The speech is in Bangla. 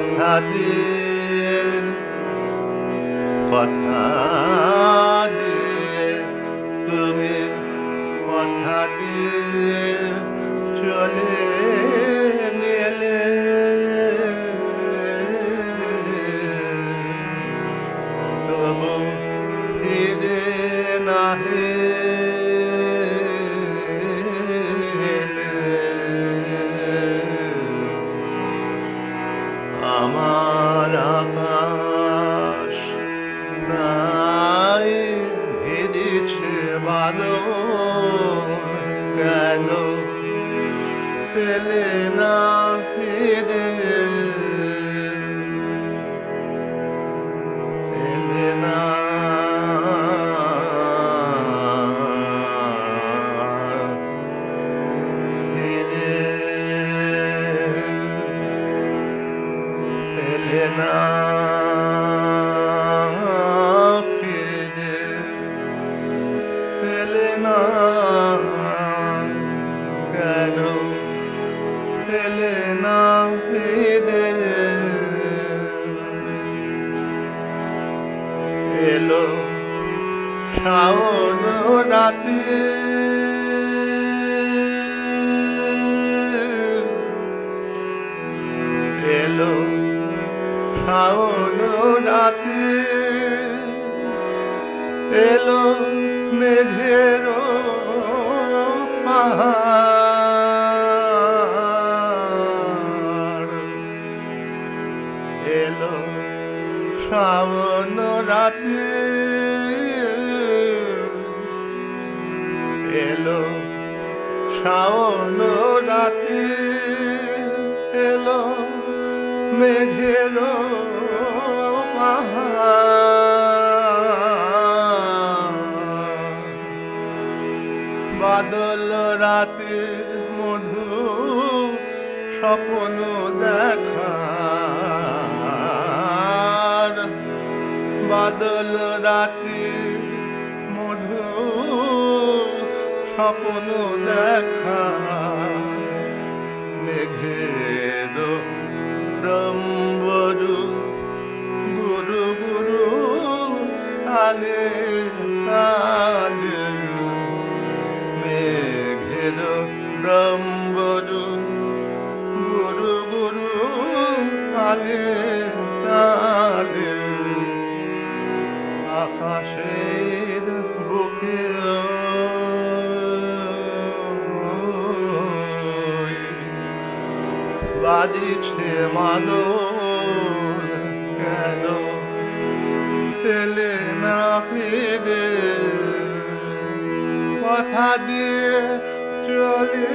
কথা দিয়ে তুমি কথা দিয়ে চলে গেলে। তবু ফিরে নাহে আমার আকাশ নাই ভেদিছে বাদল। কেন পেলে না ফিরে? ফিরে না ফিরে পেলে না কেন পেলে না ফিরে এলো শাওন রাতে এলো শাওন এলো মেঘের এলো শ্রাবণ রাতে। এলো শ্রাবণ রাতে। এলো মেঘের বাদল রাতে মধু স্বপ্ন দেখার। বাদল রাতে মধু স্বপ্ন দেখা মেঘের রম্বরু গুরু গুরু আলে আলে মেঘের রম্বরু গুরু গুরু আলে বাজিছে মাদল কেন পেলে না ফিরে? কথা দিয়ে চলে